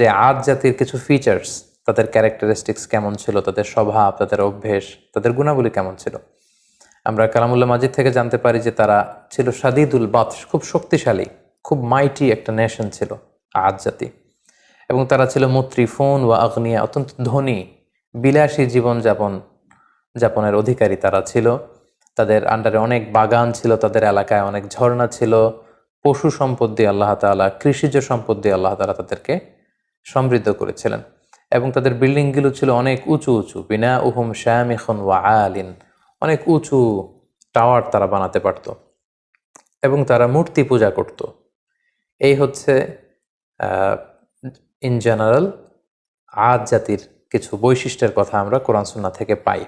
যে আদ জাতির কিছু ফিচার্স তাদের ক্যারেক্টারিস্টিক্স কেমন ছিল, তাদের স্বভাব, তাদের অভ্যেস, তাদের গুণাবলী কেমন ছিল? আমরা কালামুল্লাহ মাজিদ থেকে জানতে পারি যে তারা ছিল সাদিদুল বাত খুব শক্তিশালী, খুব মাইটি একটা নেশন ছিল আদ জাতি। এবং তারা ছিল মুত্রিফোন ও আগ্নিয়া, অত্যন্ত ধনী, বিলাসী জীবনযাপন, যাপনের অধিকারী তারা ছিল। তাদের আন্ডারে অনেক বাগান ছিল, তাদের এলাকায় অনেক ঝর্ণা ছিল। পশু সম্পদ দিয়ে আল্লাহ তাআলা, কৃষিজ সম্পদ দিয়ে আল্লাহ তাআলা তাদেরকে সমৃদ্ধ করেছিলেন এবং তাদের বিল্ডিংগুলো ছিল অনেক উঁচু উঁচু। বিনা উহুম শ্যামিখন ওয়া আলিন। অনেক উঁচু টাওয়ার তারা বানাতে পারত এবং তারা মূর্তি পূজা করত। এই হচ্ছে ইন জেনারেল আদ জাতির কিছু বৈশিষ্ট্যের কথা আমরা কোরআন সুন্না থেকে পাই।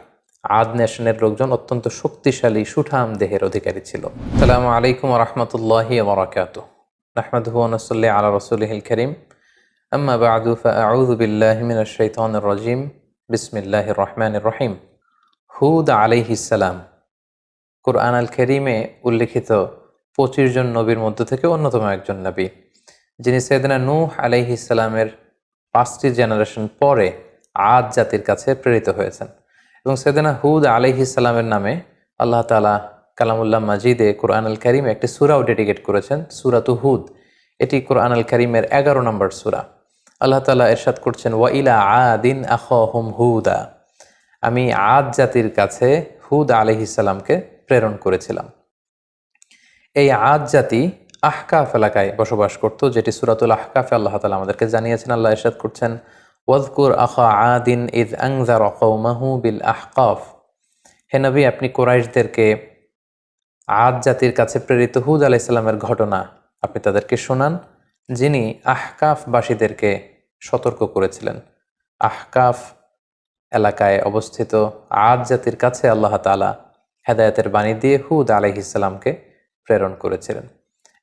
আদ নেশনের লোকজন অত্যন্ত শক্তিশালী, সুঠাম দেহের অধিকারী ছিল। সালামু আলাইকুম রহমতুল্লাহি ওবরাকাত নাহমাদুহু ওয়া নুসাল্লি আলা রাসূলিহিল কারীম। আম্মা বা'দু ফাআউযু বিল্লাহি মিনাশ শাইতানির রাজীম বিসমিল্লাহির রহমানির রহিম হুদ আলাইহিস সালাম কোরআন আল করিমে উল্লিখিত পঁচিশ জন নবীর মধ্য থেকে অন্যতম একজন নবী, যিনি সৈয়দনা নূহ আলাইহিসালামের পাঁচটি জেনারেশন পরে আদ জাতির কাছে প্রেরিত হয়েছেন। এবং সৈয়দনা হুদ আলাইহিসালামের নামে আল্লাহ তালা কালামুল্লাহ মাজিদে কোরআন আল করিমে একটি সুরাও ডেডিকেট করেছেন, সুরাতু হুদ। এটি কোরআন আল করিমের এগারো নম্বর সুরা। আল্লাহ তালা এরশাদ করছেন, ওয়া ইলা আদিন আহ হুম হুদা। আমি আদ জাতির কাছে হুদ আলহিসাল্লামকে প্রেরণ করেছিলাম। এই আদ জাতি আহকাফ এলাকায় বসবাস করত, যেটি সুরাতুল আহকাফে আল্লাহ তালা আমাদেরকে জানিয়েছেন, আল্লাহ এরশাদ করছেন ওয়াজকুর আখা আদিন ইদ আংজার মাহু বিল আহকাফ। হে নবী, আপনি কোরাইশদেরকে আদ জাতির কাছে প্রেরিত হুদ আলাইসাল্লামের ঘটনা আপনি তাদেরকে শোনান, যিনি আহকাফবাসীদেরকে সতর্ক করেছিলেন। আহকাফ এলাকায় অবস্থিত আদ জাতির কাছে আল্লাহ তালা হেদায়তের বাণী দিয়ে হুদ আলহিসাল্লামকে প্রেরণ করেছিলেন।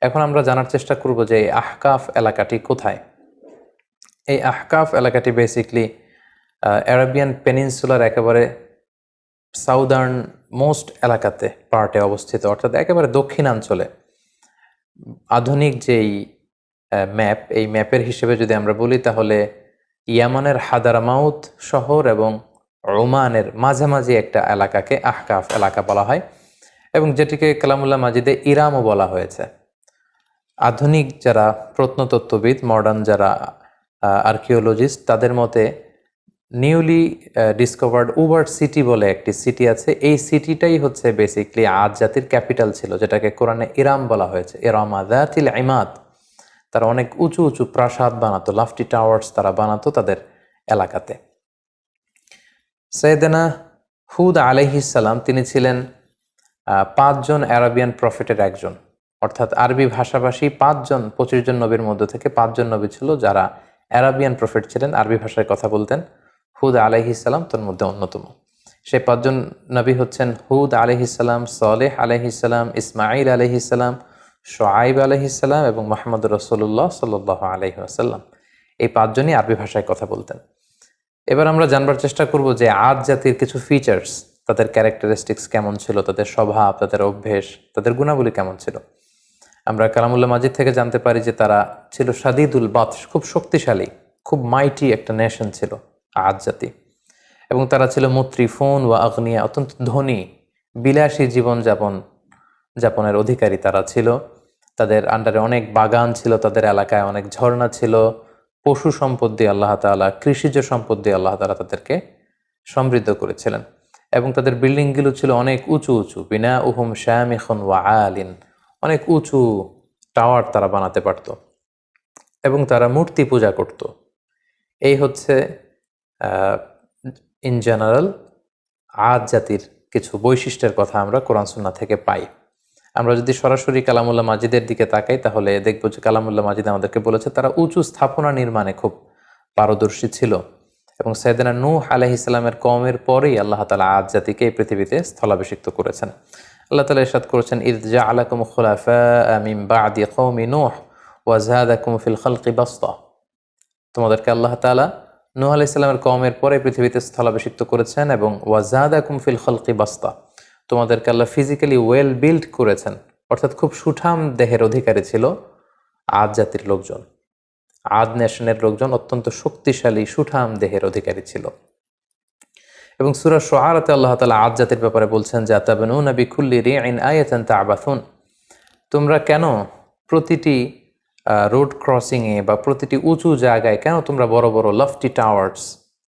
এখন আমরা জানার চেষ্টা করব যে এই আহকাফ এলাকাটি কোথায়? এই আহকাফ এলাকাটি বেসিকলি অ্যারাবিয়ান পেনিনসুলার একেবারে সাউদার্ন মোস্ট এলাকাতে পার্টে অবস্থিত, অর্থাৎ একেবারে দক্ষিণাঞ্চলে। আধুনিক যেই ম্যাপ এই ম্যাপের হিসেবে যদি আমরা বলি, তাহলে ইয়ামানের হাদারামাউত শহর এবং রোমানের মাঝামাঝি একটা এলাকাকে আহকাফ এলাকা বলা হয় এবং যেটিকে কালামুল্লাহ মাজিদে ইরামও বলা হয়েছে। আধুনিক যারা প্রত্নতত্ত্ববিদ মডার্ন যারা আর্কিওলজিস্ট তাদের মতে নিউলি ডিসকভার্ড উবার সিটি বলে একটি সিটি আছে। এই সিটিটাই হচ্ছে বেসিকলি আজ জাতির ক্যাপিটাল ছিল, যেটাকে কোরআনে ইরাম বলা হয়েছে। ইরাম আদাতিল ইমাদ। তারা অনেক উঁচু উঁচু প্রাসাদ বানাতো, লাফটি টাওয়ার্স তারা বানাতো তাদের এলাকাতে। সৈয়দেনা হুদ আলহিসাল্লাম তিনি ছিলেন পাঁচজন অ্যারাবিয়ান প্রফেটের একজন। অর্থাৎ আরবি ভাষাভাষী পাঁচজন পঁচিশ জন নবীর মধ্য থেকে পাঁচজন নবী ছিল যারা অ্যারাবিয়ান প্রফেট ছিলেন, আরবি ভাষায় কথা বলতেন। হুদ আলহিসাল্লাম তোর মধ্যে অন্যতম। সেই পাঁচজন নবী হচ্ছেন হুদ আলহিসাল্লাম সলেহ আলহিসাল্লাম ইসমাইল আলহিসাল্লাম শোয়াইব আলহিসাল্লাম এবং মোহাম্মদ রসোল্লাহ সাল্লাহ আলহিহাসাল্লাম এই পাঁচজনই আরবি ভাষায় কথা বলতেন। এবার আমরা জানবার চেষ্টা করব যে আদ জাতির কিছু ফিচার্স তাদের ক্যারেক্টারিস্টিক্স কেমন ছিল, তাদের স্বভাব, তাদের অভ্যেস, তাদের গুণাবলী কেমন ছিল? আমরা কালামুল্লাহ মাজিদ থেকে জানতে পারি যে তারা ছিল সাদিদুল বাত, খুব শক্তিশালী, খুব মাইটি একটা নেশন ছিল আদ জাতি। এবং তারা ছিল মুত্রিফোন ও আগ্নিয়া, অত্যন্ত ধনী, বিলাসী জীবনযাপন যাপনের অধিকারী তারা ছিল। তাদের আন্ডারে অনেক বাগান ছিল, তাদের এলাকায় অনেক ঝর্ণা ছিল। পশু সম্পদ দিয়ে আল্লাহ তালা কৃষিজ সম্পদ দিয়ে আল্লাহ তালা তাদেরকে সমৃদ্ধ করেছিলেন। এবং তাদের বিল্ডিংগুলো ছিল অনেক উঁচু উঁচু। বিনা উহুম শ্যামিখন ওয়া আলিন। অনেক উঁচু টাওয়ার তারা বানাতে পারত। এবং তারা মূর্তি পূজা করত। এই হচ্ছে ইন জেনারেল আদ জাতির কিছু বৈশিষ্ট্যের কথা আমরা কোরআন সুন্না থেকে পাই। আমরা যদি সরাসরি কালামুল্লাহ মাজিদের দিকে তাকাই, তাহলে দেখব যে কালামুল্লাহ মাজিদ আমাদেরকে বলেছে তারা উঁচু স্থাপনা নির্মাণে খুব পারদর্শী ছিল। এবং সৈয়দনা নূহ আলহ ইসলামের কমের পরেই আল্লাহ তালা আজ জাতিকে এই পৃথিবীতে স্থলাভিষিক্ত করেছেন। আল্লাহ তালা ইরশাদ করেছেন ইরজা আলাকুম খুলাফা তোমাদেরকে আল্লাহ তালা নূহ আলাহ ইসলামের কমের পরে পৃথিবীতে স্থলাভিষিক্ত করেছেন এবং ওয়াজাদাকুম ফিল খালকি বাস্তা। তোমাদেরকে আল্লাহ ফিজিক্যালি ওয়েল বিল্ড করেছেন। অর্থাৎ খুব সুঠাম দেহের অধিকারী ছিল আজ জাতির লোকজন। আদ নেশনের লোকজন অত্যন্ত শক্তিশালী, সুঠাম দেহের অধিকারী ছিল। এবং সুরা সোহারাতে আল্লাহ তালা আদ জাতির ব্যাপারে বলছেন যে, আতাবেনুন নবী খুল্লি রি আইন আয়াতান তাবাথুন তোমরা কেন প্রতিটি রোড ক্রসিংয়ে বা প্রতিটি উঁচু জায়গায় কেন তোমরা বড় বড় লফটি টাওয়ার্স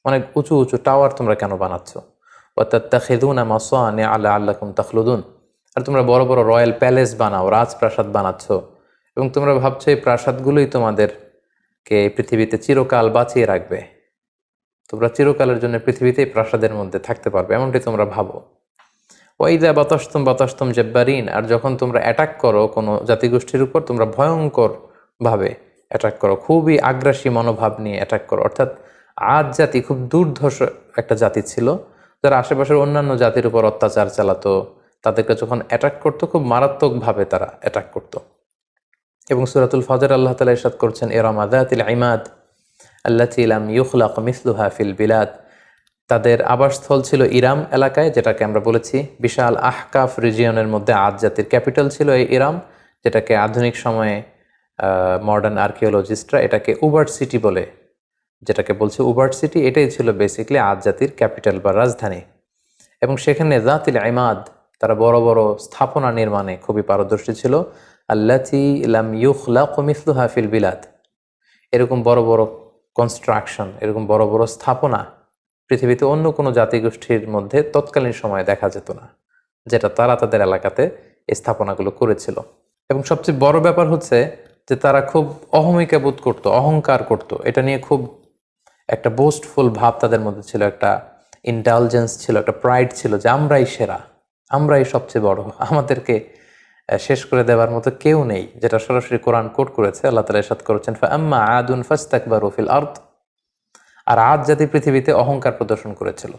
অনেক উঁচু উঁচু টাওয়ার তোমরা কেন বানাচ্ছ? আল্লাহ আর তোমরা বড় বড় রয়্যাল প্যালেস বানাও, রাজপ্রাসাদ বানাচ্ছ। এবং তোমরা ভাবছ এই প্রাসাদগুলোই তোমাদেরকে পৃথিবীতে চিরকাল বাঁচিয়ে রাখবে। তোমরা চিরকালের জন্য পৃথিবীতেই প্রাসাদের মধ্যে থাকতে পারবে, এমনটি তোমরা ভাবো। ওয়াইদা বাতাস্তম বাতাস্তম জেব্বারিন, আর যখন তোমরা অ্যাটাক করো কোনো জাতিগোষ্ঠীর উপর, তোমরা ভয়ঙ্কর ভাবে অ্যাটাক করো, খুবই আগ্রাসী মনোভাব নিয়ে অ্যাটাক করো। অর্থাৎ আজ জাতি, খুব দুর্ধর্ষ একটা জাতি ছিল যারা আশেপাশের অন্যান্য জাতির উপর অত্যাচার চালাতো, তাদেরকে যখন অ্যাটাক করতো, খুব মারাত্মকভাবে তারা অ্যাটাক করতো। এবং সুরাতুল ফজর আল্লাহ তালা ইরশাদ করছেন এরম আদাতিল ইমাদ আল্লাহ ইলাম ইউখলাক মিসলুহা ফিল বিলাদ। তাদের আবাসস্থল ছিল ইরাম এলাকায়, যেটাকে আমরা বলেছি বিশাল আহকাফ রিজিয়নের মধ্যে আজ জাতির ক্যাপিটাল ছিল এই ইরাম, যেটাকে আধুনিক সময়ে মডার্ন আর্কিওলজিস্টরা এটাকে উবার সিটি বলে যেটাকে বলছে উবার্ট সিটি এটাই ছিল বেসিকলি আজ জাতির ক্যাপিটাল বা রাজধানী। এবং সেখানে জাতিল ইমাদ, তারা বড় বড় স্থাপনা নির্মাণে খুবই পারদর্শী ছিল। আল্লাতি ইলাম ইউখলা কমিসলু হাফিল বিলাদ। এরকম বড় বড় কনস্ট্রাকশন এরকম বড় বড় স্থাপনা পৃথিবীতে অন্য কোনো জাতিগোষ্ঠীর মধ্যে তৎকালীন সময়ে দেখা যেত না, যেটা তারা তাদের এলাকাতে এই স্থাপনাগুলো করেছিল। এবং সবচেয়ে বড় ব্যাপার হচ্ছে যে তারা খুব অহমিকা বোধ করতো, অহংকার করত। এটা নিয়ে খুব একটা বোস্টফুল ভাব তাদের মধ্যে ছিল, একটা ইন্টালিজেন্স ছিল, একটা প্রাইড ছিল যে আমরাই সেরা, আমরাই সবচেয়ে বড়। আমাদেরকে শেষ করে দেওয়ার মতো কেউ নেই, যেটা সরাসরি কোরআন কোট করেছে। আল্লাহ তালা সাদ করেছেন আম্মা আদুন ফাস্তাকবার রফিল আর্থ আর আজ জাতি পৃথিবীতে অহংকার প্রদর্শন করেছিল।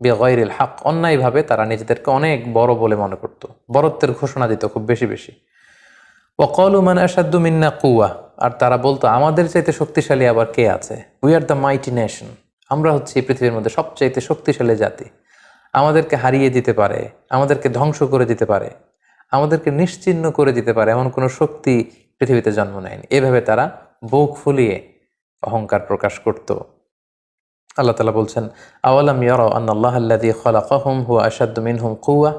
বেগৈরিল হাক, অন্যায়ভাবে তারা নিজেদেরকে অনেক বড় বলে মনে করত। বরত্বের ঘোষণা দিত খুব বেশি বেশি। ওকল উমান আসাদু মিন্না কুয়া আর তারা বলতো, আমাদের চাইতে শক্তিশালী আবার কে আছে? We are the mighty nation আমরা হচ্ছে পৃথিবীর মধ্যে সবচাইতে শক্তিশালী জাতি। আমাদেরকে হারিয়ে দিতে পারে, আমাদেরকে ধ্বংস করে দিতে পারে, আমাদেরকে নিশ্চিহ্ন করে দিতে পারে এমন কোনো শক্তি পৃথিবীতে জন্ম নেয়নি। এভাবে তারা বুক ফুলিয়ে অহংকার প্রকাশ করত। আল্লাহ তালা বলছেন, আওয়ালাম ইয়ার আল্লাহ আল্লাদি খলাকহম হুয়া আসাদ্দ মিনহুম কুয়া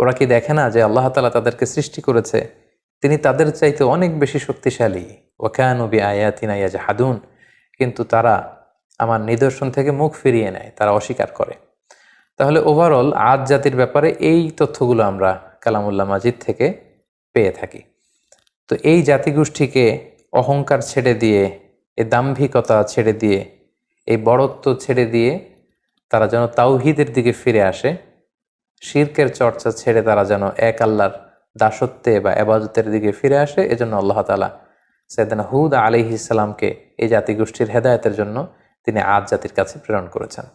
ওরা কি দেখে না যে আল্লাহ তালা তাদেরকে সৃষ্টি করেছে? তিনি তাদের চাইতে অনেক বেশি শক্তিশালী। ওকানবি আয়াতিন আয়াজ হাদুন কিন্তু তারা আমার নিদর্শন থেকে মুখ ফিরিয়ে নেয়, তারা অস্বীকার করে। তাহলে ওভারঅল আজ জাতির ব্যাপারে এই তথ্যগুলো আমরা কালামুল্লাহ মাজিদ থেকে পেয়ে থাকি। তো এই জাতিগোষ্ঠীকে অহংকার ছেড়ে দিয়ে এই দাম্ভিকতা ছেড়ে দিয়ে, এই বড়ত্ব ছেড়ে দিয়ে তারা যেন তাওহিদের দিকে ফিরে আসে, শির্কের চর্চা ছেড়ে তারা যেন এক আল্লাহর দাসত্বে বা এবাজতের দিকে ফিরে আসে, এজন্য আল্লাহ তালা সৈদান হুদ আলি ইসলামকে এই জাতিগোষ্ঠীর হেদায়তের জন্য তিনি আজ জাতির কাছে প্রেরণ করেছেন।